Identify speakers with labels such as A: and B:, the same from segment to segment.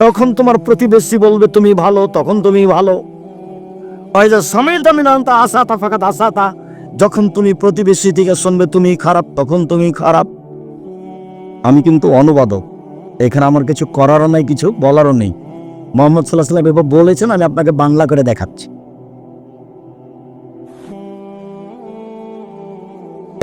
A: তখন তোমার প্রতিবেশী বলবে, তুমি ভালো, তখন তুমি ভালো। আসাতা, ফাঁকাত আসাতা। যখন তুমি প্রতিবেশী থেকে শুনবে, তুমি খারাপ, তখন তুমি খারাপ। আমি কিন্তু অনুবাদক। এখানে আমার কিছু করারও নাই, কিছু বলারও নেই। মোহাম্মদ সাল্লাহ সাল্লাম এবার বলেছেন, আমি আপনাকে বাংলা করে দেখাচ্ছি।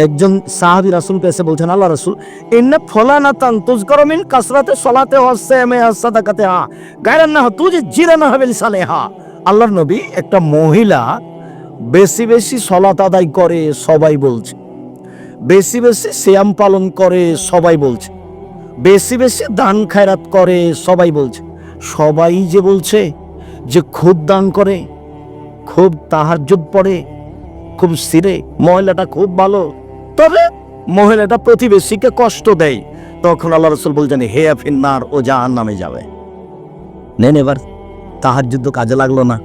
A: একজন সাহাবি রাসুল এসে বলছেন, আল্লাহ রাসুল, ইন্না ফলানা তান তুজকরমিন কাসরাতে সলাতে হচ্ছে মে সাদাকাতে হা গায়রান না তুই জিরা না হবে সালে হা আল্লাহর নবী একটা মহিলা বেশি বেশি সলাত আদায় করে, সবাই বলছে। বেশি বেশি শ্যাম পালন করে, সবাই বলছে। বেশি বেশি দান খায়রাত করে, সবাই বলছে। সবাই যে বলছে যে খুব দান করে, খুব তাহাজ্জুদ পড়ে, খুব সিরে, মহিলাটা খুব ভালো তবে মহিলাটা প্রতিবেশীকে কষ্ট দেয়। তখন আল্লাহ রসুল বলছেন, হে ফিন্নার, ও জাহান নামে যাবে। নেন এবার, তাহার যুদ্ধ কাজে লাগল না।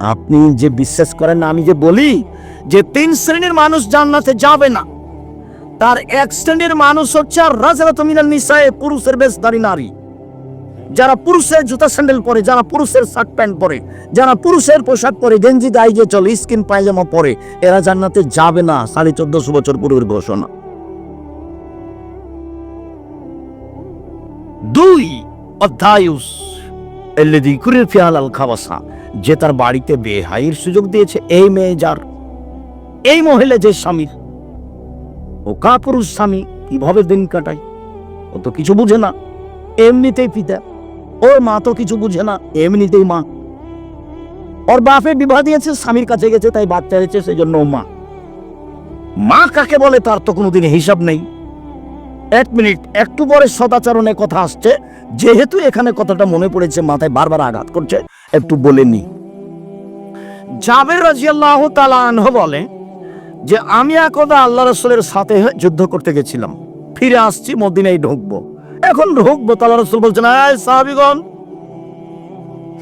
A: আপনি যে বিশ্বাস করেন আমি যে বলি যে তিন শ্রেণির মানুষ জান্নাতে যাবে না। তার এক শ্রেণির মানুষ হচ্ছে আর রাজারাত মিনাল নিসায়ে, পুরুষের বেশধারী নারী। যারা পুরুষের জুতা স্যান্ডেল পরে, যারা পুরুষের শার্ট প্যান্ট পরে, যারা পুরুষের পোশাক পরে, গেঞ্জি দাইজে চলে স্কিন পায়জামা পরে, এরা জান্নাতে যাবে না, সাড়ে চোদ্দশো বছর পূর্বের ঘোষণা। দুই ফিয়াল আল খাবাসা, যে তার বাড়িতে বেহাইয়ের সুযোগ দিয়েছে, এই মেয়ে যার, এই মহিলা যে স্বামীর, ও কা পুরুষ স্বামী, কীভাবে দিন কাটায়, ও তো কিছু বুঝে না। এমনিতেই পিতা ওর মা তো কিছু বুঝে না, এমনিতেই মা। ওর বাপে বিবাহ দিয়েছে, স্বামীর কাছে গেছে, তাই বাচ্চা হয়েছে সেই জন্য মা। মা কাকে বলে তার তো কোনোদিন হিসাব নেই। এক মিনিট, একটু পরে সদাচরণের কথা আসছে। যেহেতু এখানে কথাটা মনে পড়েছে, মাথায় বারবার আঘাত করছে, একটু বলে নি। জাবের রাজিয়াল্লাহ তালানহ বলে যে, আমি একদা আল্লাহ রসুলের সাথে যুদ্ধ করতে গেছিলাম। ফিরে আসছি, মদিনায় ঢুকবো। এখন ঢুকবো তো আল্লাহ রসুল বলছেন এই সাহাবিগণ,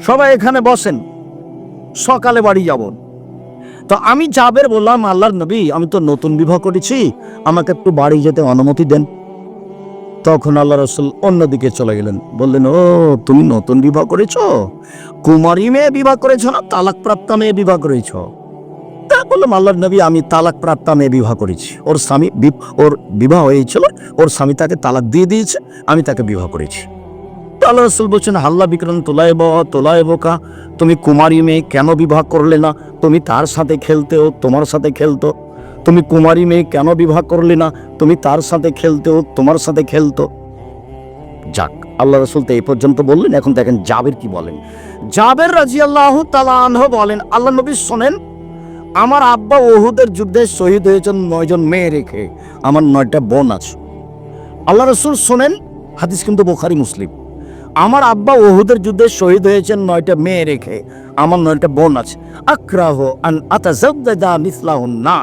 A: সবাই এখানে বসেন, সকালে বাড়ি যাব। তো আমি জাবের বললাম, আল্লাহর নবী, আমি তো নতুন বিবাহ করেছি, আমাকে একটু বাড়ি যেতে অনুমতি দেন। তখন আল্লাহ রসুল অন্যদিকে চলে গেলেন, বললেন, ও, তুমি নতুন বিবাহ করেছ? কুমারী মেয়ে বিবাহ করেছ না? তালাক প্রাপ্তা মেয়ে বিবাহ করেছ? তা বললাম, আল্লাহর নবী, আমি তালাক প্রাপ্তা মেয়ে বিবাহ করেছি। ওর স্বামী ওর বিবাহ হয়েছিল, ওর স্বামী তাকে তালাক দিয়ে দিয়েছে, আমি তাকে বিবাহ করেছি। তো আল্লাহ রসুল বলছেন, হাল্লা বিক্রম তোলায় ব তোলায় বোকা তুমি কুমারী মেয়ে কেন বিবাহ করলে না? তুমি তার সাথে খেলতেও তোমার সাথে খেলতো। তুমি কুমারী মেয়ে কেন বিবাহ করলে না? তুমি তার সাথে খেলতেও তোমার সাথে খেলতো। যাক, আল্লাহ রসুল তো এই পর্যন্ত বললেন, এখন দেখেন জাবের কি বলেন। জাবের রাজি আল্লাহ তালাহ বলেন, আল্লাহ নবী শোনেন আমার আব্বা ওহুদের যুদ্ধে শহীদ হয়েছেন নয়জন মেয়ে রেখে। আমার নয়টা বোন আছে। আল্লাহ রসুল শোনেন, হাদিস কিন্তু বোখারি, মুসলিম। আমার আব্বা ওহুদের যুদ্ধে শহীদ হয়েছেন নয়টা মেয়ে রেখে, আমার নয়টা বোন আছে। আক্রাহ আন আতাজাদ্দাদা মিসলাহুন না।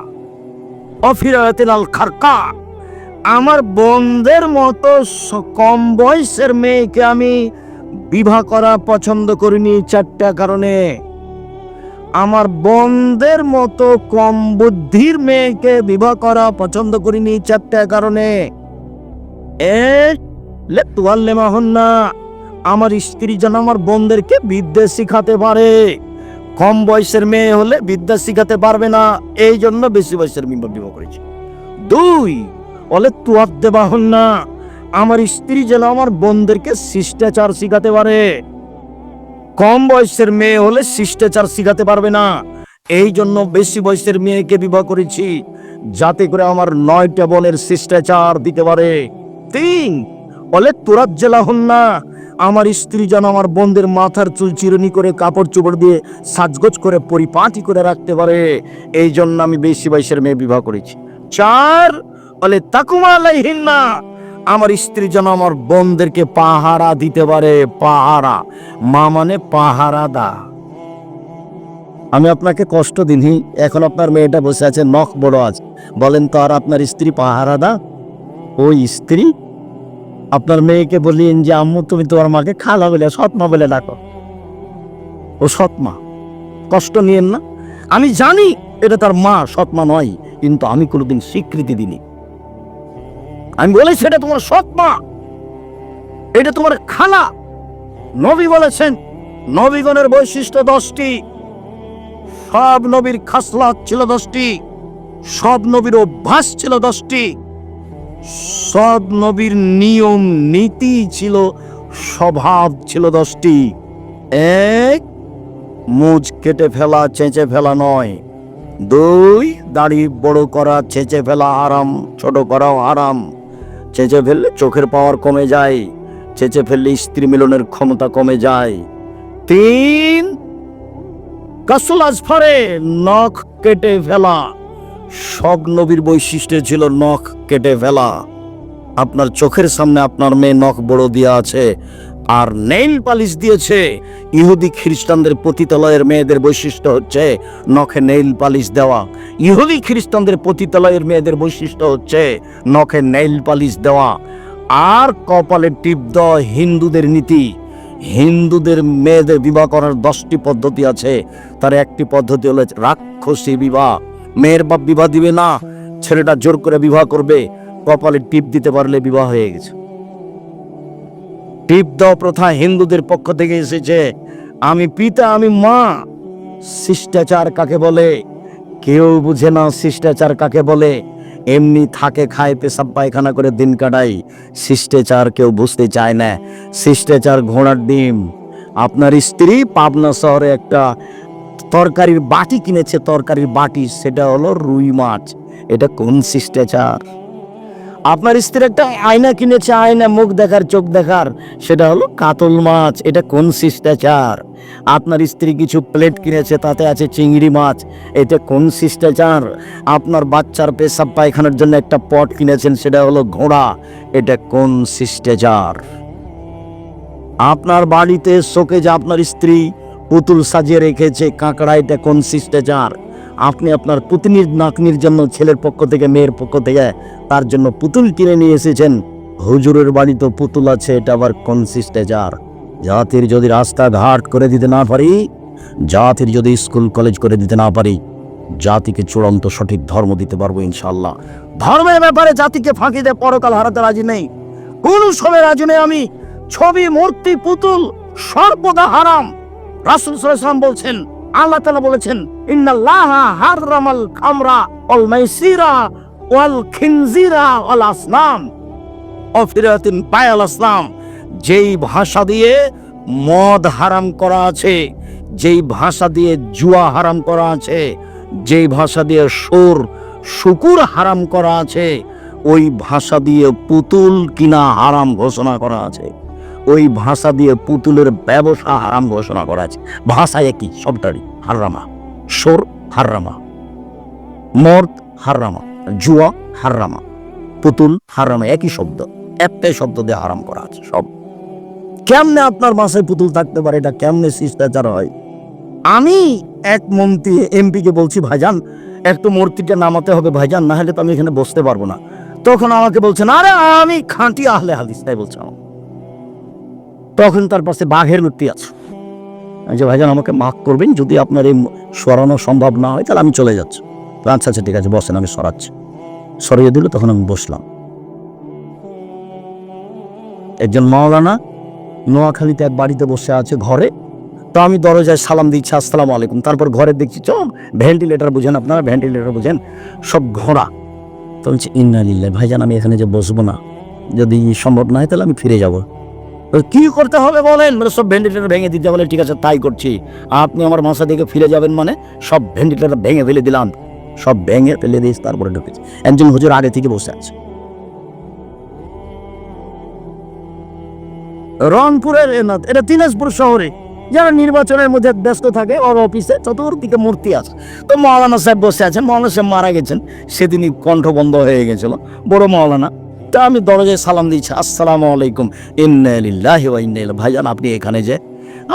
A: অফিরাতিল আল খারকা। আমার বোনদের মতো কম বয়সের মেয়েকে আমি বিবাহ করা পছন্দ করিনি চারটা কারণে। আমার বোনদের মতো কম বুদ্ধির মেয়েকে বিবাহ করা পছন্দ করিনি চারটা কারণে। এ, লে তুয়াল্লে না আমার স্ত্রী যেন আমার বোনদেরকে বিদ্যা শিখাতে পারে। কম বয়সের মেয়ে হলে বিদ্যা শিখাতে পারবে না, এই জন্য বেশি বয়সের বিবাহ করেছি। দুই বলে তুয়ার দেবা হন না আমার স্ত্রী যেন আমার বোনদেরকে শিষ্টাচার শিখাতে পারে। কম বয়সের মেয়ে হলে শিষ্টাচার শিখাতে পারবে না। এই জন্য বেশি বয়সের মেয়েকে বিবাহ করেছি, যাতে করে আমার নয়টা বোনের শিষ্টাচার দিতে পারে। তিন, বলে তোরাত জেলা হন না। আমার স্ত্রী যেন আমার বোনদের মাথার চুল চিরুনি করে কাপড় চোপড় দিয়ে সাজগোজ করে পরিপাটি করে রাখতে পারে। এই জন্য আমি বেশি বয়সের মেয়ে বিবাহ করেছি। চার, বলে, তাকুমা লাইহিন না আমার স্ত্রী যেন আমার বোনদেরকে পাহারা দিতে পারে, পাহারা। মা মানে পাহারা দা আমি আপনাকে কষ্ট দিনই এখন আপনার মেয়েটা বসে আছে, নখ বড় আছে। বলেন তো আর আপনার স্ত্রী পাহারা দা ওই স্ত্রী? আপনার মেয়েকে বললেন যে, আম্মু, তুমি তোমার মাকে খালা বলে, সৎমা বলে ডাকো। ও সৎমা। কষ্ট নিয়েন না। আমি জানি এটা তার মা, সৎমা নয়, কিন্তু আমি কোনোদিন স্বীকৃতি দিইনি। আমি বলেছি, এটা তোমার সৎমা এটা তোমার খালা। নবী বলেছেন, নবীগণের বৈশিষ্ট্য দশটি। সব নবীর খাসলাত ছিল দশটি। সব নবীর অভ্যাস ছিল দশটি। সব নবীর নিয়ম, নীতি ছিল, স্বভাব ছিল দশটি। এক, মুজ কেটে ফেলা, চেঁচে ফেলা নয়। দুই, দাড়ি বড় করা, চেঁচে ফেলা, আরাম, ছোট করাও আরাম। চেঁচে ফেললে চোখের পাওয়ার কমে যায়। চেঁচে ফেললে স্ত্রী মিলনের ক্ষমতা কমে যায়। তিন, কাসুল নখ কেটে ফেলা। সব নবীর বৈশিষ্ট্য ছিল নখ কেটে ফেলা। আপনার চোখের সামনে আপনার মেয়ে নখ বড় দিয়া আছে। আর নেইল পালিশ দিয়েছে। ইহুদি খ্রিস্টানদের পতিতালয়ের মেয়েদের বৈশিষ্ট্য হচ্ছে নখে নেইল পালিশ দেওয়া। ইহুদি খ্রিস্টানদের পতিতালয়ের মেয়েদের বৈশিষ্ট্য হচ্ছে নখে নেইল পালিশ দেওয়া। আর কপালে টিপ দেওয়া হিন্দুদের নীতি। হিন্দুদের মেয়েদের বিবাহ করার দশটি পদ্ধতি আছে। তার একটি পদ্ধতি হলো রাক্ষসী বিবাহ। মেয়ের বাপ বিবাহ দিবে না, ছেলেটা জোর করে বিবাহ করবে। কপালে টিপ দিতে পারলে বিবাহ হয়ে গেছে। টিপ দেওয়া প্রথা হিন্দুদের পক্ষ থেকে এসেছে। আমি পিতা, আমি মা। শিষ্টাচার কাকে বলে? কেউ বুঝে না শিষ্টাচার কাকে বলে। এমনি থাকে খায় পেশাব পায়খানা করে দিন কাটাই শিষ্টাচার কেউ বুঝতে চায় না। শিষ্টাচার ঘোড়ার ডিম। আপনার স্ত্রী পাবনা শহরে একটা তরকারির বাটি কিনেছে, তরকারির বাটি, সেটা হলো রুই মাছ। এটা কোন শিষ্টাচার? আপনার স্ত্রী একটা আয়না কিনেছে, আয়না মুখ দেখার, চোখ দেখার, সেটা হলো কাতল মাছ। এটা কোন শিষ্টাচার? আপনার স্ত্রী কিছু প্লেট কিনেছে, তাতে আছে চিংড়ি মাছ। এটা কোন শিষ্টাচার? আপনার বাচ্চার পেশাব পায়খানার জন্য একটা পট কিনেছেন, সেটা হলো ঘোড়া। এটা কোন শিষ্টাচার? আপনার বাড়িতে শোকেজ আপনার স্ত্রী পুতুল সাজিয়ে রেখেছে, কাঁকড়া, এটা কোন শিষ্টাচার? আপনি আপনার পুতনির নাতনির জন্য, ছেলের পক্ষ থেকে, মেয়ের পক্ষ থেকে তার জন্য পুতুল কিনে নিয়ে এসেছেন। হুজুরের বাড়িতে পুতুল আছে, এটা আবার কোন শিষ্টাচার? জাতির যদি রাস্তাঘাট করে দিতে না পারি, জাতির যদি স্কুল, কলেজ করে দিতে না পারি, জাতিকে চূড়ান্ত সঠিক ধর্ম দিতে পারব ইনশাল্লাহ ধর্মের ব্যাপারে জাতিকে ফাঁকি দিয়ে পরকাল হারাতে রাজি নেই। কোন সময় রাজি নেই আমি। ছবি, মূর্তি, পুতুল সর্বদা হারাম। রাসুল সাল্লাম বলছেন আল্লাহ তাআলা বলেছেন, ইন্নাল্লাহা হাররামাল খামরা ওয়াল মাইসিরা ওয়াল খিনজিরা ওয়াল আসনাম। অফিরাতিন পায়াল আসলাম যেই ভাষা দিয়ে মদ হারাম করা আছে, যেই ভাষা দিয়ে জুয়া হারাম করা আছে, যেই ভাষা দিয়ে সুর শুকুর হারাম করা আছে, ওই ভাষা দিয়ে পুতুল কিনা হারাম ঘোষণা করা আছে। ওই ভাষা দিয়ে পুতুলের ব্যবসা হারাম ঘোষণা করা আছে। ভাষা একই, সবটারই। হাররামা। সোর হাররামা। মর্দ, হাররামা। জুয়া, হাররামা। পুতুল হারামা একই শব্দ। একটাই শব্দ দিয়ে হারাম করা আছে, সব। কেমনে আপনার বাসায় পুতুল থাকতে পারে? এটা কেমনে শিষ্টাচার হয়? আমি এক মন্ত্রী এমপিকে বলছি, ভাইজান, একটু মূর্তিটা নামাতে হবে, ভাইজান। না হলে তো আমি এখানে বসতে পারব না। তখন আমাকে বলছেন, আরে, আমি খাঁটি আহলে হাদিস, তাই বলছে আমার তখন তার পাশে বাঘের মূর্তি আছে। যে ভাইজান, আমাকে মাফ করবেন, যদি আপনার এই সরানো সম্ভব না হয়, তাহলে আমি চলে যাচ্ছি। আচ্ছা আচ্ছা ঠিক আছে, বসেন, আমি সরাচ্ছি। সরিয়ে দিল, তখন আমি বসলাম। একজন মাওলানা নোয়াখালীতে এক বাড়িতে বসে আছে ঘরে। তো আমি দরজায় সালাম দিচ্ছি, আসসালামু আলাইকুম। তারপর ঘরে দেখছি চল ভেন্টিলেটার বুঝেন আপনারা, ভেন্টিলেটার বুঝেন, সব ঘোড়া। তো বলছি ইন্নালিল্লাহ ভাইজান, আমি এখানে যে বসবো না, যদি সম্ভব না হয়, তাহলে আমি ফিরে যাব। কি করতে হবে বলেন? মানে সব ভেন্টিলেটার ভেঙে দিতে বলে ঠিক আছে, তাই করছি। আপনি আমার বাসা থেকে ফিরে যাবেন মানে সব ভেন্টিলেটার ভেঙে ফেলে দিলাম। সব ভেঙে ফেলে দিয়েছি তারপরে ঢুকেছি। একজন হুজুর আগে থেকে বসে আছে। রংপুরের এটা দিনাজপুর শহরে। যারা নির্বাচনের মধ্যে ব্যস্ত থাকে, ওর অফিসে চতুর্দিকে মূর্তি আছে। তো মৌলানা সাহেব বসে আছেন, মৌলানা সাহেব মারা গেছেন। সেদিনই কণ্ঠ বন্ধ হয়ে গেছিল। বড় মৌলানা। তা আমি দরজায় সালাম দিচ্ছি আসসালামু আলাইকুম। ইন্নালিল্লাহি ভাইজান আপনি এখানে যে,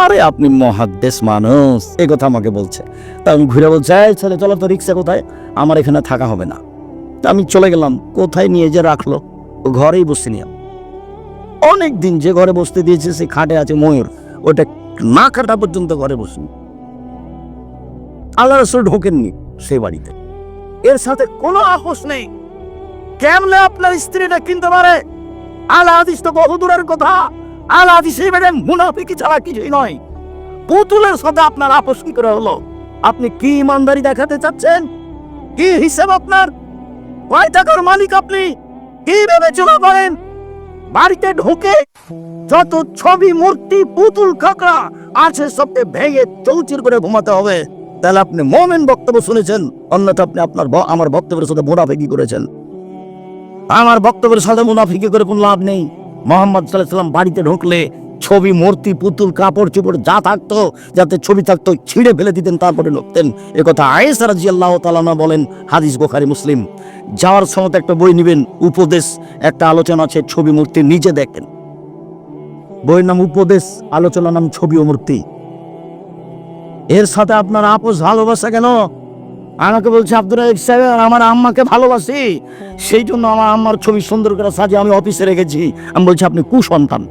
A: আরে আপনি মহাদ্দেশ মানুষ এই কথা আমাকে বলছে। তা আমি ঘুরে বলছি, এই ছেলে, চলো তো রিক্সা কোথায়? আমার এখানে থাকা হবে না। তা আমি চলে গেলাম, কোথায় নিয়ে যে রাখল, ও ঘরেই বসে নিয়ে অনেক দিন যে ঘরে বসতে দিয়েছে, সে খাটে আছে ময়ূর, ওটা না কাটা পর্যন্ত ঘরে বসেনি। আল্লাহ রসুল ঢোকেননি সে বাড়িতে। এর সাথে কোনো আপোষ নেই। কেমনে আপনার স্ত্রীটা কিনতে পারে? আল্লাহ হাদিস তো বহু দূরের কথা। আল হাদিস এবারে মুনাফিকি ছাড়া কিছুই নয়। পুতুলের সাথে আপনার আপোষ কি করে হলো? আপনি কি ইমানদারি দেখাতে চাচ্ছেন? কি হিসাব আপনার? কয় টাকার মালিক আপনি? কি বিবেচনা করেন? বাড়িতে ঢুকে যত ছবি, মূর্তি, পুতুল কাঁকড়া আছে সবকে ভেঙে চৌচির করে ঘুমাতে হবে। তাহলে আপনি মোমেন বক্তব্য শুনেছেন অন্যথা আপনি আপনার আমার বক্তব্যের সাথে মুনাফিকি করেছেন। আমার বক্তব্যের সাথে মুনাফিকি করে কোনো লাভ নেই। মোহাম্মদ সাল্লাম বাড়িতে ঢুকলে ছবি, মূর্তি, পুতুল, কাপড় চোপড় যা থাকতো, যাতে ছবি থাকতো, ছিঁড়ে ফেলে দিতেন, তারপরে ঢুকতেন এ কথা আয়েস রাজি আল্লাহ তালানা বলেন, হাদিস বোখারি, মুসলিম। যাওয়ার সময় একটা বই নেবেন, উপদেশ, একটা আলোচনা আছে, ছবি, মূর্তি, নিজে দেখেন। বইয়ের নাম উপদেশ, আলোচনার নাম ছবি ও মূর্তি। এর সাথে আপনার আপোষ, ভালোবাসা কেন? আমাকে বলছে আব্দুল রাজাক সাহেব আমার আম্মাকে ভালোবাসি। সেই জন্য আমার আম্মার ছবি সুন্দর করে সাজিয়ে আমি অফিসে রেখেছি। আমি বলছি, আপনি কুসন্তান।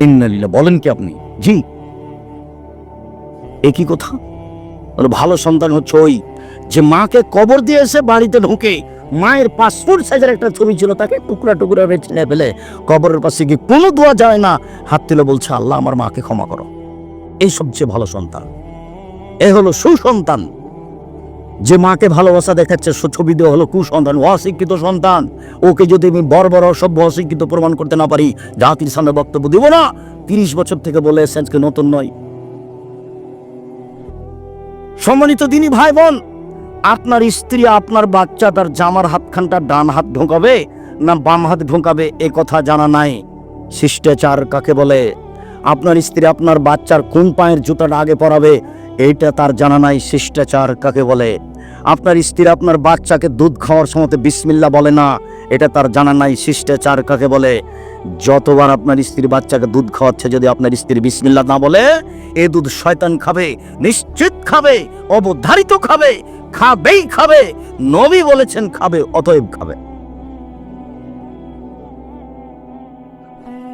A: ইন্নালিল্লাহ বলেন কি আপনি? জি। একই কথা? ভালো সন্তান হচ্ছে ওই যে মাকে কবর দিয়ে এসে বাড়িতে ঢুকে মায়ের পাসপোর্ট সাইজের একটা ছবি ছিল, তাকে টুকরা টুকরা রেটে ফেলে কবরের পাশে গিয়ে কোনো দোয়া যায় না। হাত তুলে বলছে, আল্লাহ আমার মাকে ক্ষমা করো। এই সবচেয়ে ভালো সন্তান। এ হলো সুসন্তান। যে মাকে ভালোবাসা দেখাচ্ছে ছবি দেওয়া হলো কুসন্তান, অশিক্ষিত সন্তান। ওকে যদি আমি বড় অসভ্য অশিক্ষিত প্রমাণ করতে না পারি, জাতির সামনে বক্তব্য দিব না। তিরিশ বছর থেকে বলে এসেছে নতুন নয়। সম্মানিত দিনী ভাই বোন আপনার স্ত্রী, আপনার বাচ্চা তার জামার হাতখানটা ডান হাত ঢোকাবে না বাম হাত ঢোকাবে, এ কথা জানা নাই। শিষ্টাচার কাকে বলে? আপনার স্ত্রী, আপনার বাচ্চার কোন পায়ের জুতাটা আগে পরাবে? এইটা তার জানা নাই, শিষ্টাচার কাকে বলে? আপনার স্ত্রী আপনার বাচ্চাকে দুধ খাওয়ার সময় বিসমিল্লা বলে না, এটা তার জানা নাই, শিষ্টাচার কাকে বলে? যতবার আপনার স্ত্রী বাচ্চাকে দুধ খাওয়াচ্ছে, যদি আপনার স্ত্রী বিসমিল্লা না বলে, এ দুধ শয়তান খাবে, নিশ্চিত খাবে, অবধারিত খাবে, খাবেই খাবে, নবী বলেছেন খাবে, অতএব খাবে।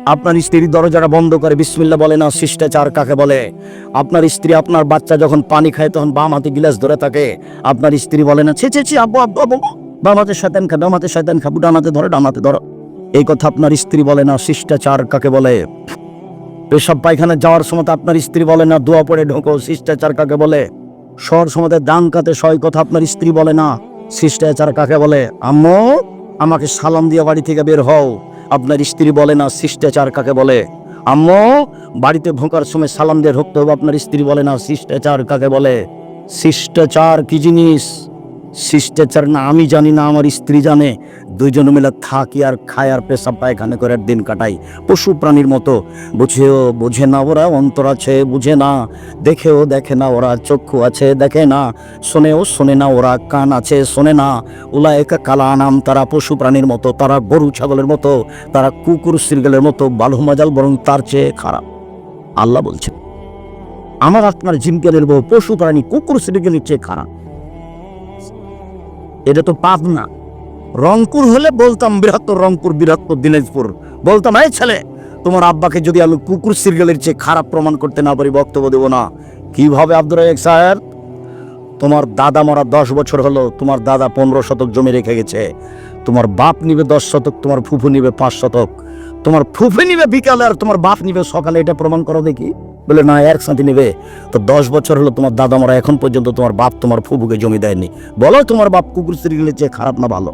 A: আপনার স্ত্রী দরজাটা বন্ধ করে বিসমিল্লা বলে, না, শিষ্টাচার কাকে বলে? আপনার স্ত্রী আপনার বাচ্চা যখন পানি খায়, তখন বাম হাতে গিলাস ধরে থাকে। আপনার স্ত্রী বলে, না, ছি ছি ছি, আব্বু আব্বু আব্বু, বাম হাতে শয়তান খা, বাম হাতে শয়তান খাবু ডানাতে ধরো ডানাতে ধরো। এই কথা আপনার স্ত্রী বলে, না, শিষ্টাচার কাকে বলে? পেশাব পায়খানা যাওয়ার সময় আপনার স্ত্রী বলে, না, দোয়া পড়ে ঢোকো, শিষ্টাচার কাকে বলে? শহর সময় দান কাতে সয় কথা আপনার স্ত্রী বলে, না, শিষ্টাচার কাকে বলে? আম্মু, আমাকে সালাম দিয়ে বাড়ি থেকে বের হও। আপনার স্ত্রী বলে না, শিষ্টাচার কাকে বলে? আম্মু, বাড়িতে ভোঁকার সময় সালাম দিয়ে ঢুকতে হবে, আপনার স্ত্রী বলে না, শিষ্টাচার কাকে বলে? শিষ্টাচার কি জিনিস? শিষ্টাচার না, আমি জানি না, আমার স্ত্রী জানে। দুইজন মিলে থাকি আর খায় আর পেশাব পায়খানা করে দিন কাটাই। পশু প্রাণীর মতো। বুঝেও বুঝে না ওরা, অন্তর আছে, বুঝে না। দেখেও দেখে না ওরা, চক্ষু আছে, দেখে না। শোনেও শোনে না ওরা, কান আছে, শোনে না। ওলা একা কালা নাম তারা পশু প্রাণীর মতো, তারা গরু ছাগলের মতো, তারা কুকুর সিরগেলের মতো, বালু মাজাল বরং তার চেয়ে খারাপ। আল্লাহ বলছেন, আমার আপনার জিমকেলের বউ পশু প্রাণী কুকুর সিরগেলের চেয়ে খারাপ। এটা তো পাপ না রংপুর হলে বলতাম বৃহত্তর রংপুর বৃহত্তর দিনাজপুর। বলতাম, এই ছেলে, তোমার আব্বাকে যদি আমি কুকুর সিরিয়ালের চেয়ে খারাপ প্রমাণ করতে না পারি, বক্তব্য দেবো না। কীভাবে আব্দুর রাজাক সাহেব? তোমার দাদা মরা দশ বছর হলো, তোমার দাদা পনেরো শতক জমি রেখে গেছে। তোমার বাপ নিবে দশ শতক, তোমার ফুফু নিবে পাঁচ শতক। তোমার ফুফে নিবে বিকালে আর তোমার বাপ নিবে সকালে, এটা প্রমাণ করো দেখি। বলে, না একসাথে নিবে। তো দশ বছর হলো তোমার দাদা মরা, এখন পর্যন্ত তোমার বাপ তোমার ফুফুকে জমি দেয়নি। বলো, তোমার বাপ কুকুর সিরিয়ালের চেয়ে খারাপ না ভালো?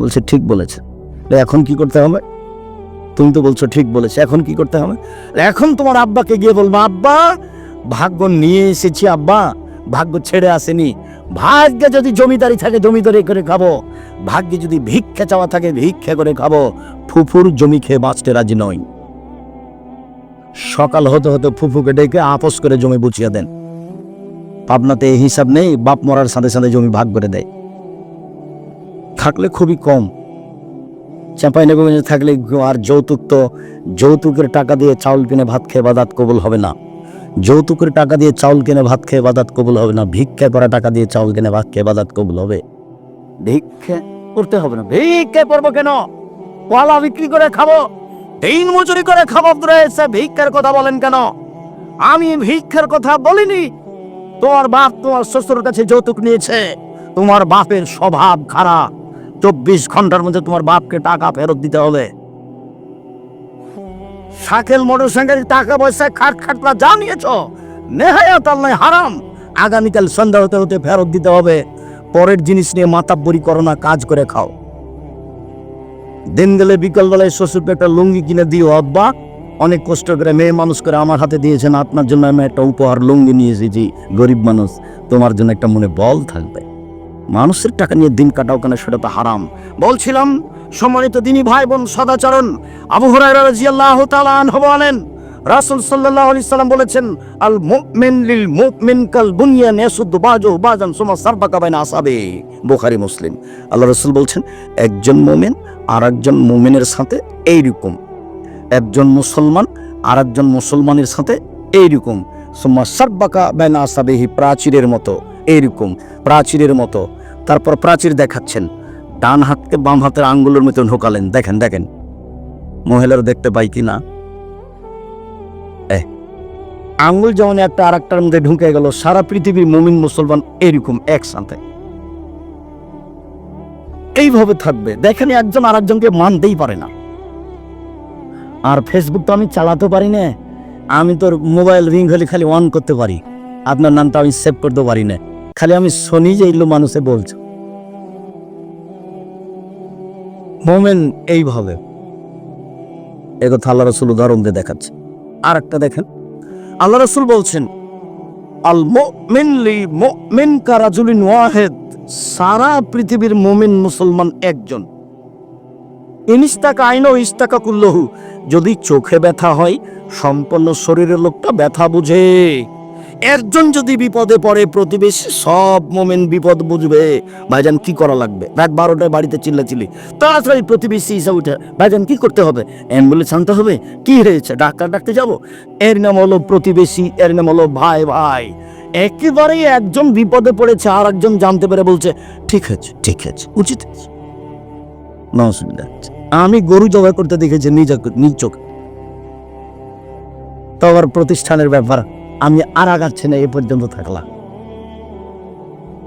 A: বলছে, ঠিক বলেছে। এখন কি করতে হবে? তুমি তো বলছো, ঠিক বলেছে, এখন কি করতে হবে? এখন তোমার আব্বাকে গিয়ে বলব, আব্বা, ভাগ্য নিয়ে এসেছি, আব্বা। ভাগ্য ছেড়ে আসেনি। ভাগ্যে যদি জমিদারি থাকে জমিদারি করে খাব। ভাগ্যে যদি ভিক্ষা চাওয়া থাকে, ভিক্ষা করে খাব। ফুফুর জমি খেয়ে বাঁচতে রাজি নয় সকাল হতে হতে ফুফুকে ডেকে আপোষ করে জমি বুঝিয়ে দেন। পাবনাতে এই হিসাব নেই, বাপ মরার সাথে সাথে জমি ভাগ করে দেয়। থাকলে খুবই কম। চাঁপাইনগঞ্জে থাকলে আর যৌতুক তো যৌতুকের টাকা দিয়ে চাউল কিনে ভাত খেয়ে বাদাত কবুল হবে না। যৌতুকের টাকা দিয়ে চাউল কিনে ভাত খেয়ে বাদাত কবুল হবে না, ভিক্ষা করা টাকা দিয়ে চাউল কিনে ভাত খেয়ে বাদাত কবুল হবে। ভিক্ষা করতে হবে না। ভিক্ষা করব কেন? কলা বিক্রি করে খাব, দিন মজুরি করে খাব রয়েছে ভিক্ষার কথা বলেন কেন? আমি ভিক্ষার কথা বলিনি। তোমার বাপ তোমার শ্বশুর কাছে যৌতুক নিয়েছে। তোমার বাপের স্বভাব খারাপ। চব্বিশ ঘণ্টার মধ্যে তোমার বাপকে টাকা ফেরত দিতে হবে। সাইকেল টাকা পয়সা খাট খাটলা যা নিয়েছ, নেহায়াত আল্লাহ হারাম। আগামীকাল সন্ধ্যা হতে হতে ফেরত দিতে হবে। পরের জিনিস নিয়ে মাতাব্বরি করো না, কাজ করে খাও। দিন গেলে বিকাল বেলায় শ্বশুরকে একটা লুঙ্গি কিনে দিও, আব্বা। অনেক কষ্ট করে মেয়ে মানুষ করে আমার হাতে দিয়েছেন, আপনার জন্য আমি একটা উপহার লুঙ্গি নিয়ে এসেছি। গরিব মানুষ, তোমার জন্য একটা মনে বল থাকবে। মানুষের টাকা নিয়ে দিন কাটাও কেন, সেটা তো হারাম। বলছিলাম সম্মানিত দিনী ভাই বোন সদাচরণ, আবু হুরায়রা রাদিয়াল্লাহু তাআলা আনহু বলেন, রাসূল সাল্লাল্লাহু আলাইহি সাল্লাম বলেছেন, আল মুমিন লিল মুমিন কাল বুনিয়ান ইয়াসুদ্দু বাজু বাজান সুমা সারবাকা বাইনা আসাবে। বুখারী, মুসলিম। আল্লাহ রাসূল বলছেন, একজন মুমিন আর একজন মুমিনের সাথে এইরকম। একজন মুসলমান আর একজন মুসলমানের সাথে এইরকম। সুম্মা সারবাকা বাইনা আসাবেহি, প্রাচীরের মতো, এইরকম, প্রাচীরের মতো। তারপর প্রাচীর দেখাচ্ছেন ডান হাতকে বাম হাতের আঙ্গুলের মতো ঢোকালেন। দেখেন দেখেন। মহিলারা দেখতে পাই কি না? আঙ্গুল যেমন একটা আর একটার মধ্যে ঢুকে গেল, সারা পৃথিবীর মুমিন মুসলমান এরকম একসাথে এইভাবে থাকবে। দেখেন, একজন আর একজনকে মানতেই পারে না। আর ফেসবুক তো আমি চালাতে পারি না। আমি তোর মোবাইল রিং হলে খালি অন করতে পারি। আপনার নামটা আমি সেভ করতে পারি না। খালি আমি শুনি যে এগুলো মানুষে বলছে। মোমেন এইভাবে। এ কথা আল্লাহ রসুল উদাহরণ দিয়ে দেখাচ্ছে। আর একটা দেখেন। আল্লাহ রসুল বলছেন, আল মুমিন লি মুমিন কারাজুলিন ওয়াহেদ। সারা পৃথিবীর মুমিন মুসলমান একজন। ইনিস্তাকা আইন ও ইস্তাকা কুল্লহু। যদি চোখে ব্যথা হয়, সম্পন্ন শরীরের লোকটা ব্যথা বুঝে। একজন যদি বিপদে পড়ে, প্রতিবেশী সব মোমেন বিপদ বুঝবে। ভাইজান, কি করা লাগবে? রাত বারোটায় বাড়িতে চিল্লা চিল্লাচিল্লি। তাড়াতাড়ি প্রতিবেশী হিসাবে উঠে, ভাইজান, কি করতে হবে? অ্যাম্বুলেন্স আনতে হবে? কি হয়েছে? ডাক্তার ডাকতে যাব? এর নাম হলো প্রতিবেশী, এর নাম হলো ভাই ভাই। একেবারেই একজন বিপদে পড়েছে, আর একজন জানতে পেরে বলছে, ঠিক আছে ঠিক আছে, উচিত না অসুবিধা আমি গরু জবাই করতে দেখেছি নিজ নিজ চোখ। তো আবার প্রতিষ্ঠানের ব্যাপার। আমি আর আগাচ্ছি না, এ পর্যন্ত থাকলাম।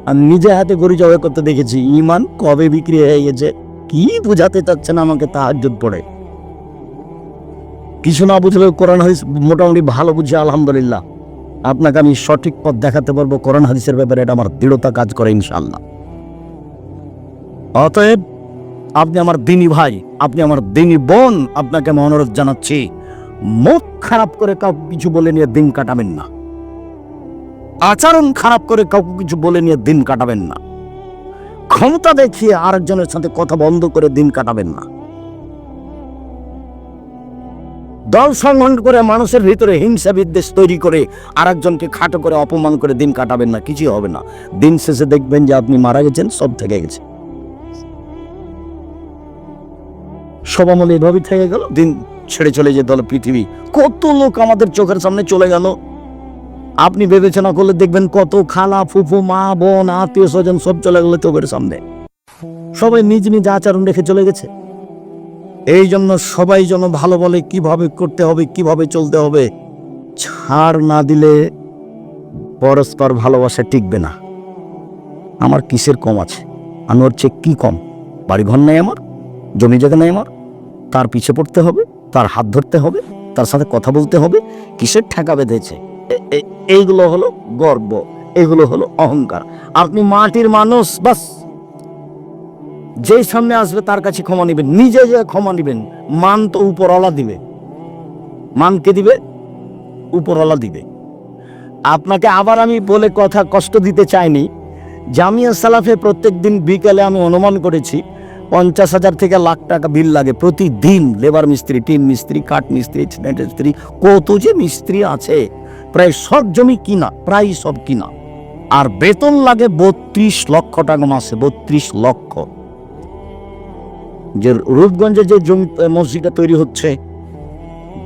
A: আমি নিজে হাতে গরু জবাই করতে দেখেছি, ইমান কবে বিক্রি হয়ে গেছে, কি বুঝাতে চাচ্ছেন আমাকে তাহাজ্জুদ পড়ে কিছু না বুঝলে কোরআন হাদিস মোটামুটি ভালো বুঝে, আলহামদুলিল্লাহ। আপনাকে আমি সঠিক পথ দেখাতে পারব, কোরআন হাদিসের ব্যাপারে এটা আমার দৃঢ়তা কাজ করে ইনশাল্লাহ অতএব, আপনি আমার দিনী ভাই, আপনি আমার দিনী বোন, আপনাকে আমি অনুরোধ জানাচ্ছি মুখ খারাপ করে কাউকে কিছু বলে নিয়ে দিন কাটাবেন না। আচরণ খারাপ করে কাউকে কিছু বলে নিয়ে দিন কাটাবেন না। ক্ষমতা দেখিয়ে আরেকজনের সাথে কথা বন্ধ করে দিন কাটাবেন না। দল সংগঠন করে মানুষের ভিতরে হিংসা বিদ্বেষ তৈরি করে আরেকজনকে খাটো করে অপমান করে দিন কাটাবেন না, কিছুই হবে না। দিন শেষে দেখবেন যে আপনি মারা গেছেন, সব থেকে গেছে। সব আমল এভাবেই থেকে গেল? দিন ছেড়ে চলে যেতে হলো পৃথিবী। কত লোক আমাদের চোখের সামনে চলে গেল। আপনি বিবেচনা করলে দেখবেন কত খালা, ফুফু, মা, বোন, আত্মীয় স্বজন সব চলে গেল চোখের সামনে। সবাই নিজ নিজ আচরণ রেখে চলে গেছে। এই জন্য সবাই যেন ভালো বলে কীভাবে করতে হবে, কীভাবে চলতে হবে, ছাড় না দিলে পরস্পর ভালোবাসা টিকবে না। আমার কিসের কম আছে? আমি ওর চেয়ে কি কম? বাড়িঘর নেই আমার? জমি জায়গা নেই আমার? তার পিছে পড়তে হবে? তার হাত ধরতে হবে, তার সাথে কথা বলতে হবে, কিসের ঠেকা বেঁধেছে? এইগুলো হলো গর্ব, এগুলো হলো অহংকার। আপনি মাটির মানুষ, বাস। যেই সামনে আসবে তার কাছে ক্ষমা নেবেন, নিজে যে ক্ষমা নেবেন, মান তো উপরওয়ালা দিবে। মানকে দিবে? উপরওয়ালা দিবে। আপনাকে আবার আমি বলে কথা কষ্ট দিতে চাইনি। জামিয়া সালাফে প্রত্যেক দিন বিকেলে আমি অনুমান করেছি পঞ্চাশ হাজার থেকে লাখ টাকা বিল লাগে প্রতিদিন। লেবার মিস্ত্রি, টিন মিস্ত্রি, কাঠ মিস্ত্রি সিমেন্ট মিস্ত্রি কত যে মিস্ত্রি আছে। প্রায় সব জমি কিনা, প্রায় সব কিনা। আর বেতন লাগে বত্রিশ লক্ষ টাকা মাসে, বত্রিশ লক্ষ। যে রূপগঞ্জে যে জমি মসজিদটা তৈরি হচ্ছে,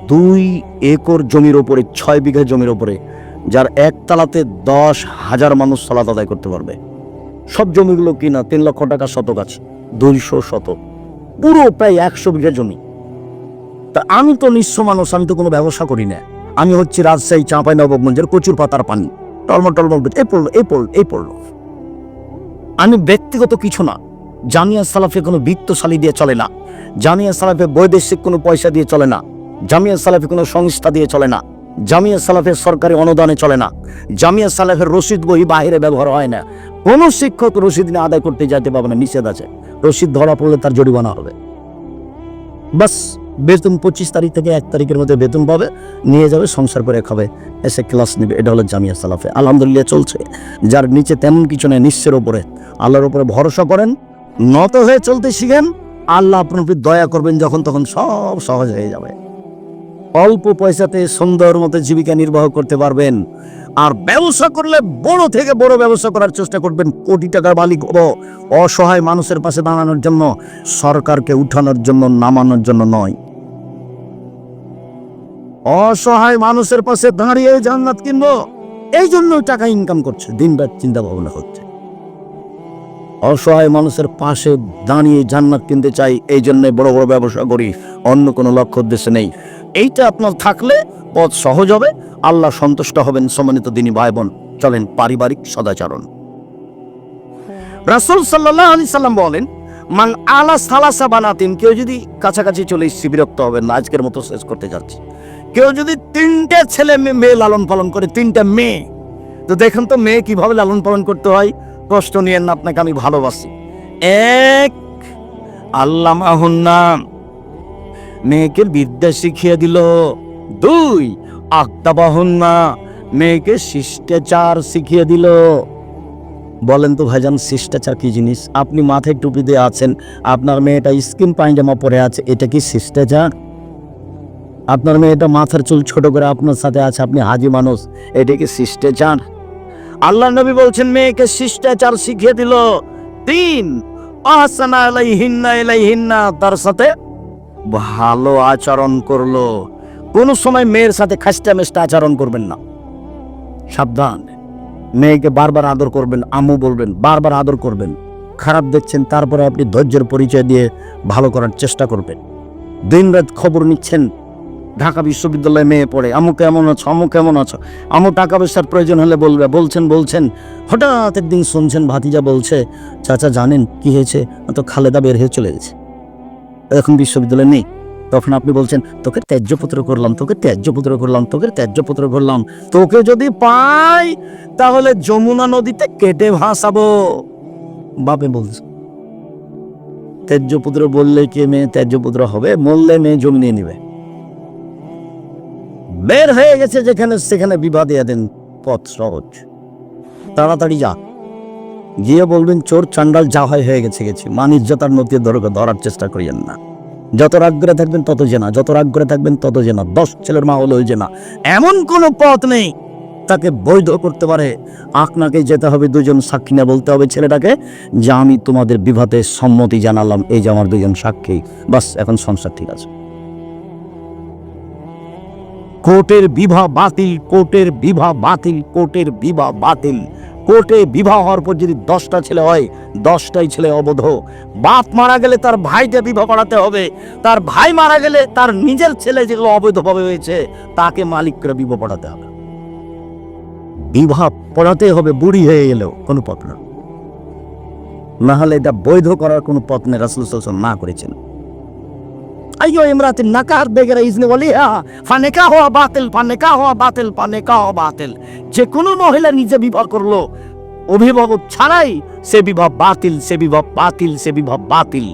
A: দুই একর জমির ওপরে, ছয় বিঘা জমির ওপরে, যার এক তালাতে দশ হাজার মানুষ সালাত আদায় করতে পারবে। সব জমিগুলো কিনা, তিন লক্ষ টাকা শতক আছে। দুইশো শতক। পুরো প্রায় একশো বিঘা জমি। তা আমি তো নিঃস্ব মানুষ, আমি তো কোনো ব্যবসা করি না। আমি হচ্ছে রাজশাহী, চাঁপাই নবগঞ্জের কচুর পাতার পানি। টলমল টলমল, এই পড়ল এই পড়ল এই পড়ল। আমি ব্যক্তিগত কিছু না। জামিয়া সালাফে কোনো বৃত্তশালী দিয়ে চলে না। জামিয়া সালাফে বৈদেশিক কোনো পয়সা দিয়ে চলে না। জামিয়া সালাফি কোনো সংস্থা দিয়ে চলে না। জামিয়া সালাফের সরকারি অনুদানে চলে না। জামিয়া সালাফের রসিদ বই বাইরে ব্যবহার হয় না। কোনো শিক্ষক রসিদ নিয়ে আদায় করতে যেতে পারবে না, নিষেধ আছে। রসিদ ধরা পড়লে তার জরিমানা হবে। বাস, বেতন পঁচিশ তারিখ থেকে এক তারিখের মধ্যে বেতন পাবে, নিয়ে যাবে, সংসার করে খাবে, এসে ক্লাস নেবে। এটা হলো জামিয়া সালাফে। আলহামদুলিল্লাহ চলছে। যার নিচে তেমন কিছু নেই নিশ্চের ওপরে। আল্লাহর ওপরে ভরসা করেন, নত হয়ে চলতে শিখেন। আল্লাহ আপনার দয়া করবেন যখন, তখন সব সহজ হয়ে যাবে। অল্প পয়সাতে সুন্দর মতো জীবিকা নির্বাহ করতে পারবেন। আর ব্যবসা করলে বড় থেকে বড় ব্যবসা করার চেষ্টা করবেন কোটি টাকার মালিক হব। অসহায় মানুষের পাশে দাঁড়ানোর জন্য, সরকারকে উঠানোর জন্য, নামানোর জন্য নয়। অসহায় মানুষের পাশে দাঁড়িয়ে জান্নাত কিনবো, এই জন্য টাকা ইনকাম করছে। দিন রাত চিন্তা ভাবনা হচ্ছে। অসহায় মানুষের পাশে দাঁড়িয়ে জান্নাত কিনতে চাই, এই জন্য বড় বড় ব্যবসা করি। অন্য কোনো লক্ষ্য উদ্দেশ্যে নেই। এইটা আপনার থাকলে পথ সহজ হবে। আল্লাহ সন্তুষ্ট হবেন সম্মানিত দিনী ভাই বোন চলেন পারিবারিক সদাচরণ। রাসুল সাল্লাহ আলি সাল্লাম বলেন মাং আলা সালাসা বানাতিন কেউ যদি কাছাকাছি চলে এসছি, বিরক্ত হবেন না। আজকের মতো শেষ করতে যাচ্ছি। কেউ যদি তিনটে ছেলে মেয়ে- লালন পালন করে, তিনটা মেয়ে। তো দেখেন তো মেয়ে কীভাবে লালন পালন করতে হয়? কষ্ট নিয়েন না, আপনাকে আমি ভালোবাসি। এক আল্লাহ নাম মেয়েকে বিদ্যা শিখিয়ে দিল। দুই আক্তাবাহন্না মেয়েকে শিষ্টাচার শিখিয়ে দিল। বলেন তো ভাইজান, শিষ্টাচার কি জিনিস? আপনি মাথায় টুপি দিয়ে আছেন, আপনার মেয়েটা স্কিন পায়জামা পরে আছে, এটা কি শিষ্টাচার? আপনার মেয়েটা মাথার চুল ছোট করে আপনার সাথে আছে, আপনি হাজি মানুষ, এটা কি শিষ্টাচার? আল্লাহ নবী বলছেন, মেয়েকে শিষ্টাচার শিখিয়ে দিল। তিন, আহসানা ইলাইহিন্না ইলাইহিন্না, তার সাথে ভালো আচরণ করল। কোনো সময় মেয়ের সাথে খাস্টা মেস্টা আচরণ করবেন না। সাবধান। মেয়েকে বারবার আদর করবেন আমু বলবেন, বারবার আদর করবেন। খারাপ দেখছেন, তারপরে আপনি ধৈর্যের পরিচয় দিয়ে ভালো করার চেষ্টা করবেন। দিনরাত খবর নিচ্ছেন, ঢাকা বিশ্ববিদ্যালয়ে মেয়ে পড়ে আমু কেমন আছো আমু কেমন আছো? আমু টাকা পয়সার প্রয়োজন হলে বলবে, বলছেন বলছেন। হঠাৎ একদিন শুনছেন, ভাতিজা বলছে, চাচা, জানেন কি হয়েছে? তো খালেদা বের হয়ে চলে গেছে। এখন বিশ্ববিদ্যালয় নেই। তখন আপনি বলছেন, তোকে ত্যায্যপুত্র করলাম, তোকে ত্যায্যপুত্র করলাম, তোকে ত্যায্যপুত্র করলাম। তোকে যদি পাই, তাহলে যমুনা নদীতে কেটে ভাসাবো। বাপে বলছে ত্যায্যপুত্র বললে কে মেয়ে ত্যায্যপুত্র হবে? মরলে মেয়ে জমি নিয়ে নিবে। বের হয়ে গেছে যেখানে, সেখানে বিবাহ দিয়ে দেন পথ সহজ। তাড়াতাড়ি যা। গিয়ে বলবেন, চোর চান্ডাল যা হয় হয়ে গেছে গেছে। মান ইজ্জতার ধরকে ধরার চেষ্টা করিয়েন না। যত রাগ করে থাকবেন, তত জেনা। যত রাগ করে থাকবেন, তত জেনা। দশ ছেলের মা হলো জেনা। এমন কোনো পথ নেই তাকে বৈধ করতে পারে। আপনাকে যেতে হবে দুজন সাক্ষী না বলতে হবে ছেলেটাকে যে, আমি তোমাদের বিবাহে সম্মতি জানালাম। এই যে, আমার দুজন সাক্ষী। বাস, এখন সংসার ঠিক আছে। কোর্টের বিবাহ বাতিল, কোর্টের বিবাহ বাতিল, কোর্টের বিবাহ বাতিল। কোর্টে বিবাহ হওয়ার পর যদি দশটা ছেলে হয়, দশটাই ছেলে অবধ। বাপ মারা গেলে তার ভাইকে বিবাহ করাতে হবে। তার ভাই মারা গেলে তার নিজের ছেলে যেগুলো অবৈধভাবে হয়েছে, তাকে মালিক করে বিবাহ পড়াতে হবে। বিবাহ পড়াতে হবে বুড়ি হয়ে গেলেও কোনো পথ না। না হলে এটা বৈধ করার কোনো পথ নেই, রাসুল না করেছেন। আইয়ো ইমরাতে নাকার বেগেরা ইজনে ওয়ালিহা ফানেকা হওয়া বাতিল ফানেকা হওয়া বাতিল ফানেকা হওয়া বাতিল। যে কোনো মহিলা নিজে বিবাহ করল, অভিভাবক ছাড়াই সে বিবাহ বাতিল, সে বিবাহ বাতিল, সে বিবাহ বাতিল।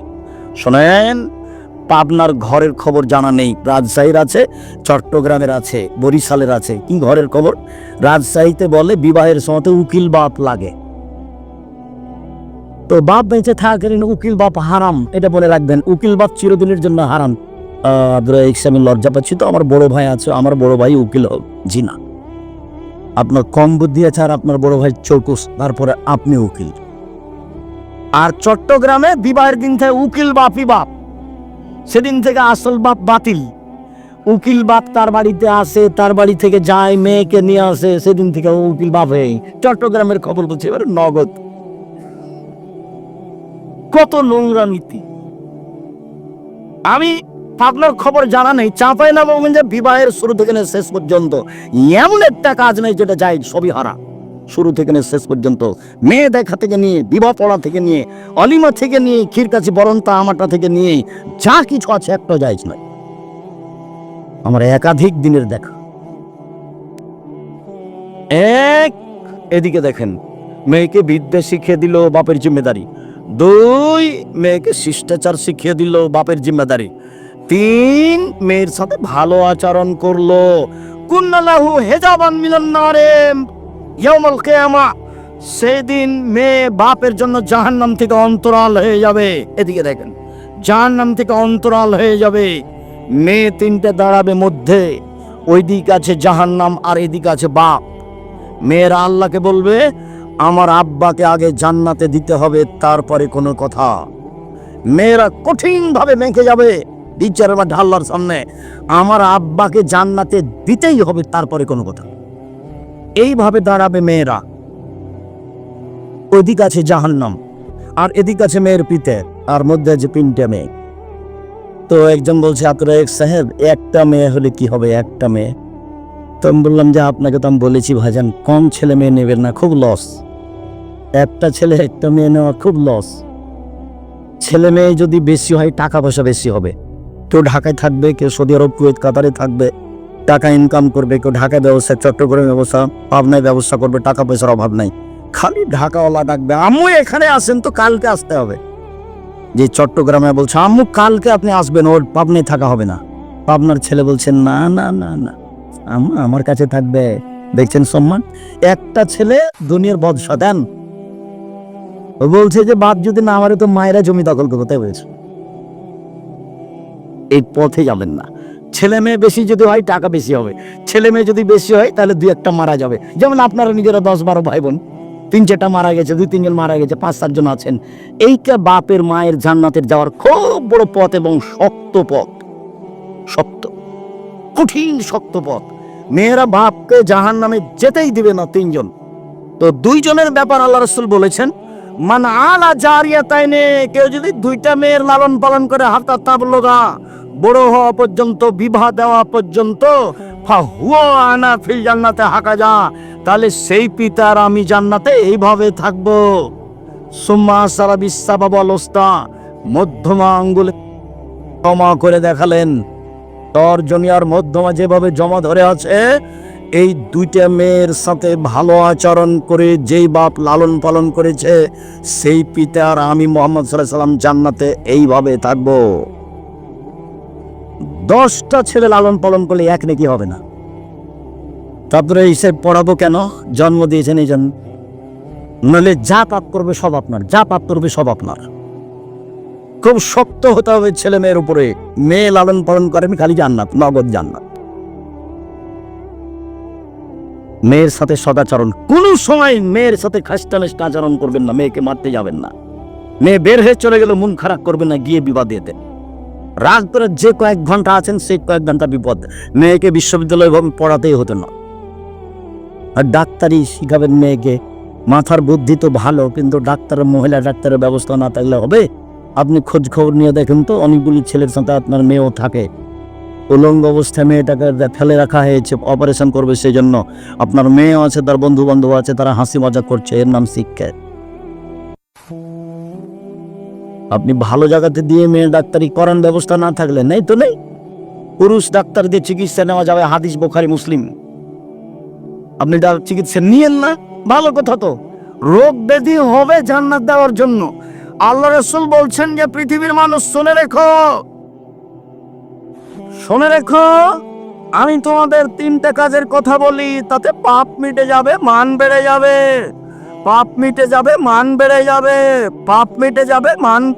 A: শোনেন, পাবনার ঘরের খবর জানা নেই। রাজশাহীর আছে, চট্টগ্রামের আছে, বরিশালের আছে। কি ঘরের খবর? রাজশাহীতে বলে, বিবাহের সময় উকিল বাপ লাগে। তো বাপ বেঁচে থাকেন উকিল বাপ হারাম। এটা বলে রাখবেন। উকিল বাপ চিরদিনের জন্য হারাম। আহ, আমি লজ্জা পাচ্ছি তো। আমার বড় ভাই আছে আমার বড় ভাই উকিল জি না আপনার কম বুদ্ধি আছে আর আপনার বড় ভাই চৌকুস তারপরে আপনি উকিল। আর চট্টগ্রামে বিবাহের দিন থেকে উকিল বাপই বাপ। সেদিন থেকে আসল বাপ বাতিল। উকিল বাপ তার বাড়িতে আসে তার বাড়ি থেকে যায় মেয়েকে নিয়ে আসে সেদিন থেকে উকিল বাপ হয়ে চট্টগ্রামের খবর বলছে এবার নগদ। কত নোংরা নীতি। আমি আপনার খবর জানা নেই, চাপাই না যে বিবাহের শুরু থেকে শেষ পর্যন্ত এমন একটা কাজ নেই যেটা যায় সবই হারা। শুরু থেকে শেষ পর্যন্ত মেয়ে দেখা থেকে নিয়ে, বিবাহ পড়া থেকে নিয়ে অলিমা থেকে নিয়ে ক্ষীর কাছে বরন্তা আমাটা থেকে নিয়ে, যা কিছু আছে একটা যায় নয়। আমার একাধিক দিনের দেখা। এক, এদিকে দেখেন, মেয়েকে বিদ্যা শিখিয়ে দিল বাপের জিম্মেদারি। দুই মেয়েকে শিষ্টাচার শিখিয়ে দিল বাপের জিম্মেদারি। তিন মেয়ের সাথে ভালো আচরণ করল। কুন্নালাহু হেজাবান মিলন নারে ইয়াউমাল কিয়ামা। সেদিন মেয়ে বাপের জন্য জাহান্নাম থেকে অন্তরাল হয়ে যাবে। এদিকে দেখেন, জাহান্নাম থেকে অন্তরাল হয়ে যাবে। মেয়ে তিনটে দাঁড়াবে মধ্যে। ওই দিক আছে জাহান্নাম আর এদিক আছে বাপ। মেয়েরা আল্লাহকে বলবে আমার আব্বাকে আগে জান্নাতে দিতে হবে, তারপরে কোনো কথা। মেয়েরা কঠিনভাবে মেখে যাবে বিচারের বা ঢাল্লার সামনে। আমার আব্বাকে জান্নাতে দিতেই হবে, তারপরে কোনো কথা। এইভাবে দাঁড়াবে মেয়েরা। ওইদিক আছে জাহান্নাম, আর এদিক আছে মেয়ের পিতে আর মধ্যে আছে তিনটে মেয়ে। তো একজন বলছে আপনারা সাহেব, একটা মেয়ে হলে কি হবে? একটা মেয়ে? তো আমি বললাম যে আপনাকে তো আমি বলেছি, ভাইজান, কম ছেলে মেয়ে নেবেন না, খুব লস একটা ছেলে, একটা মেয়ে নেওয়া খুব লস ছেলে মেয়ে যদি বেশি হয় টাকা পয়সা বেশি হবে। কেউ ঢাকায় থাকবে, কেউ সৌদি আরব, কুয়েত, কাতারে থাকবে, টাকা ইনকাম করবে, কেউ ঢাকায় ব্যবসা, চট্টগ্রামে ব্যবসা, পাবনায় ব্যবসা করবে টাকা পয়সার অভাব নাই। খালি ঢাকাওয়ালা ডাকবে, আম্মু, এখানে আসেন তো, কালকে আসতে হবে। যে চট্টগ্রামে বলছে, আম্মু, কালকে আপনি আসবেন, ওর পাবনায় থাকা হবে না। পাবনার ছেলে বলছেন না না না না। আমার কাছে থাকবে। দেখছেন সম্মান? একটা ছেলে দুনিয়ার বদশা, দেন। বলছে যে, বাপ যদি না আমারে তো মায়েরা জমি দখল করতে হয়েছে এই পথে যাবেন না। ছেলে মেয়ে বেশি যদি হয়, টাকা বেশি হবে। ছেলে মেয়ে যদি বেশি হয়, তাহলে দুই একটা মারা যাবে। যেমন আপনারা নিজেরা দশ বারো ভাই বোন তিন চারটা মারা গেছে, দুই তিনজন মারা গেছে, পাঁচ সাতজন আছেন। এইটা বাপের, মায়ের জান্নাতের যাওয়ার খুব বড় পথ এবং শক্ত পথ। শক্ত, কঠিন, শক্ত পথ। মেয়েরা বাপকে জাহান নামে যেতেই দিবে না তিনজন। তো দুইজনের ব্যাপার আল্লাহ রসুল বলেছেন, মান আলা জারিয়া তাই নে কেউ যদি দুইটা মেয়ের লালন পালন করে হাতা তাবলগা, বড় হওয়া পর্যন্ত, বিবাহ দেওয়া পর্যন্ত আনা ফিল জান্নাতে হাকা যা, তাহলে সেই পিতার আমি জান্নাতে এইভাবে থাকব। সুম্মা সারা বিশ্বাবাব অবস্থা মধ্যমা আঙ্গুলে জমা করে দেখালেন। তর্জনী আর মধ্যমা যেভাবে জমা ধরে আছে, এই দুইটা মেয়ের সাথে ভালো আচরণ করে যেই বাপ লালন পালন করেছে, সেই পিতা আর আমি মোহাম্মদ সাল্লাহ সাল্লাম জান্নাতে এইভাবে থাকব। দশটা ছেলে লালন পালন করলে এক নাকি হবে না। তারপরে হিসেব পড়াবো কেন? জন্ম দিয়েছেন এই জন্য নাহলে যা পাপ করবে সব আপনার, যা পাপ করবে সব আপনার। খুব শক্ত হতে হবে ছেলে মেয়ের উপরে। মেয়ে লালন পালন করেন খালি জান্নাত, নগদ জান্নাত। মেয়ের সাথে সদাচরণ, কোনো সময় মেয়ের সাথে খাস্টানেস্ট আচরণ করবেন না, মেয়েকে মারতে যাবেন না। মেয়ে বের হয়ে চলে গেলে মন খারাপ করবেন না, গিয়ে বিবাদ দিতে। রাগ করে যে কয়েক ঘণ্টা আছেন, সেই কয়েক ঘণ্টা বিপদ। মেয়েকে বিশ্ববিদ্যালয় ভাবে পড়াতেই হতো না। আর ডাক্তারি শিখাবেন মেয়েকে, মাথার বুদ্ধি তো ভালো, কিন্তু ডাক্তার, মহিলা ডাক্তারের ব্যবস্থা না থাকলে হবে? আপনি খোঁজ খবর নিয়ে দেখেন তো, অনেকগুলি ছেলের সাথে আপনার মেয়েও থাকে। উলঙ্গ অবস্থায় মেয়েটাকে ফেলে রাখা হয়েছে, অপারেশন করবে সেই জন্য আপনার মেয়েও আছে, তার বন্ধু বান্ধব আছে, তারা হাসি মজা করছে, এর নাম শিক্ষা। আপনি ভালো জায়গাতে দিয়ে মেয়ে ডাক্তারি করান ব্যবস্থা না থাকলে নেই তো নেই? পুরুষ ডাক্তার দিয়ে চিকিৎসা নেওয়া যাবে, হাদিস বোখারি, মুসলিম। আপনি চিকিৎসা নিয়েন না, ভালো কথা তো। রোগ ব্যাধি হবে জান্নাত দেওয়ার জন্য। আল্লাহ রসুল বলছেন যে পৃথিবীর মানুষ, শুনে রেখো। শুনে রেখো, আমি তোমাদের তিনটে কাজের কথা বলি। তাতে পাপ মিটে যাবে, মান বেড়ে যাবে। পাপ মিটে যাবে, মান বেড়ে যাবে। পাপ মিটে যাবে, মান